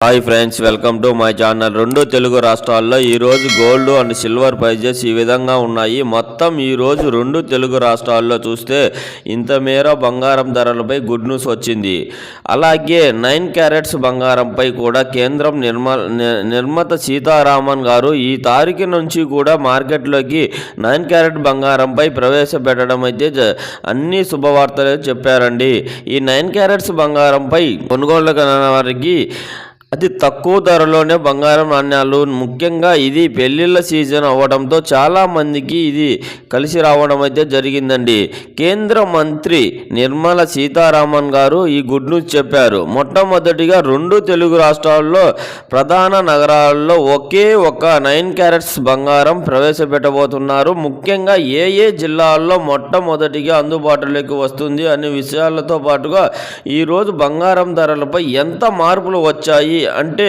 Hi friends welcome to my channel రెండు తెలుగు రాష్ట్రాల్లో ఈరోజు గోల్డ్ అండ్ సిల్వర్ ప్రైజెస్ ఈ విధంగా ఉన్నాయి. మొత్తం ఈరోజు రెండు తెలుగు రాష్ట్రాల్లో చూస్తే ఇంత మేర బంగారం ధరలపై గుడ్ న్యూస్ వచ్చింది. అలాగే నైన్ క్యారెట్స్ బంగారంపై కూడా కేంద్రం నిర్మల్ నిర్మత సీతారామన్ గారు ఈ తారీఖు నుంచి కూడా మార్కెట్లోకి నైన్ క్యారెట్ బంగారంపై ప్రవేశపెట్టడం అయితే అన్ని శుభవార్తలే చెప్పారండి. ఈ నైన్ క్యారెట్స్ బంగారంపై కొనుగోలు వారికి అతి తక్కువ ధరలోనే బంగారం నాణ్యాలు. ముఖ్యంగా ఇది పెళ్ళిళ్ళ సీజన్ అవ్వడంతో చాలామందికి ఇది కలిసి రావడం అయితే జరిగిందండి. కేంద్ర మంత్రి నిర్మల సీతారామన్ గారు ఈ గుడ్ న్యూస్ చెప్పారు. మొట్టమొదటిగా రెండు తెలుగు రాష్ట్రాల్లో ప్రధాన నగరాల్లో ఒకే ఒక నైన్ క్యారెట్స్ బంగారం ప్రవేశపెట్టబోతున్నారు. ముఖ్యంగా ఏ ఏ జిల్లాల్లో మొట్టమొదటిగా అందుబాటులోకి వస్తుంది అనే విషయాలతో పాటుగా ఈరోజు బంగారం ధరలపై ఎంత మార్పులు వచ్చాయి? అంటే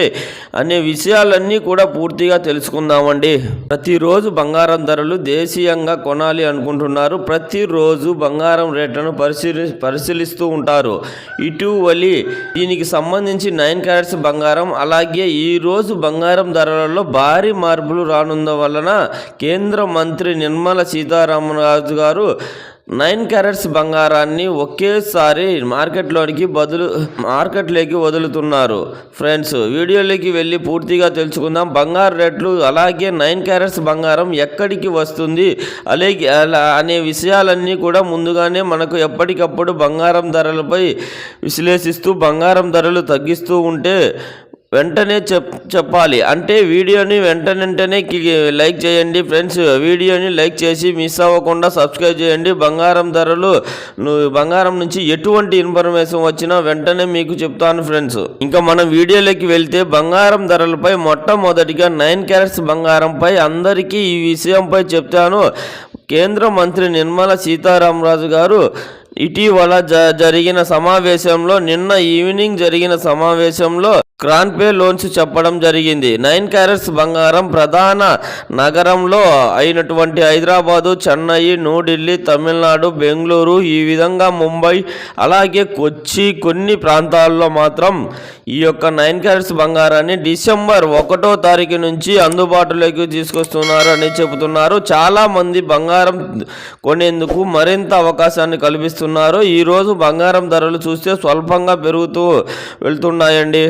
అనే విషయాలన్నీ కూడా పూర్తిగా తెలుసుకుందామండి. ప్రతిరోజు బంగారం ధరలు దేశీయంగా కొనాలి అనుకుంటున్నారు. ప్రతిరోజు బంగారం రేట్లను పరిశీలి పరిశీలిస్తూ ఉంటారు. ఇటీవలి దీనికి సంబంధించి నైన్ క్యారెట్స్ బంగారం అలాగే ఈరోజు బంగారం ధరలలో భారీ మార్పులు రానుంద వలన కేంద్ర మంత్రి నిర్మల సీతారామన్ రాజు గారు నైన్ క్యారెట్స్ బంగారాన్ని ఒకేసారి మార్కెట్లోనికి బదులు మార్కెట్లోకి వదులుతున్నారు. ఫ్రెండ్స్ వీడియోలోకి వెళ్ళి పూర్తిగా తెలుసుకుందాం. బంగారు రేట్లు అలాగే నైన్ క్యారెట్స్ బంగారం ఎక్కడికి వస్తుంది అలాగే అలా అనే విషయాలన్నీ కూడా ముందుగానే మనకు ఎప్పటికప్పుడు బంగారం ధరలపై విశ్లేషిస్తూ బంగారం ధరలు తగ్గిస్తూ ఉంటే వెంటనే చెప్ చెప్పాలి. అంటే వీడియోని వెంటనే వెంటనే లైక్ చేయండి ఫ్రెండ్స్. వీడియోని లైక్ చేసి మిస్ అవ్వకుండా సబ్స్క్రైబ్ చేయండి. బంగారం ధరలు బంగారం నుంచి ఎటువంటి ఇన్ఫర్మేషన్ వచ్చినా వెంటనే మీకు చెప్తాను ఫ్రెండ్స్. ఇంకా మనం వీడియోలోకి వెళ్తే బంగారం ధరలపై మొట్టమొదటిగా నైన్ క్యారెట్స్ బంగారంపై అందరికీ ఈ విషయంపై చెప్తాను. కేంద్ర మంత్రి నిర్మల సీతారామరాజు గారు ఇటీవల జ జరిగిన సమావేశంలో నిన్న ఈవినింగ్ జరిగిన సమావేశంలో క్రాన్పే లోన్స్ చెప్పడం జరిగింది. నైన్ క్యారెట్స్ బంగారం ప్రధాన నగరంలో అయినటువంటి హైదరాబాదు చెన్నై న్యూఢిల్లీ తమిళనాడు బెంగళూరు ఈ విధంగా ముంబై అలాగే కొచ్చి కొన్ని ప్రాంతాల్లో మాత్రం ఈ యొక్క నైన్ క్యారెట్స్ బంగారాన్ని డిసెంబర్ ఒకటో తారీఖు నుంచి అందుబాటులోకి తీసుకొస్తున్నారు అని చెబుతున్నారు. చాలా మంది బంగారం కొనేందుకు మరింత అవకాశాన్ని కల్పిస్తున్నారు. ఈరోజు బంగారం ధరలు చూస్తే స్వల్పంగా పెరుగుతూ వెళ్తున్నాయండి.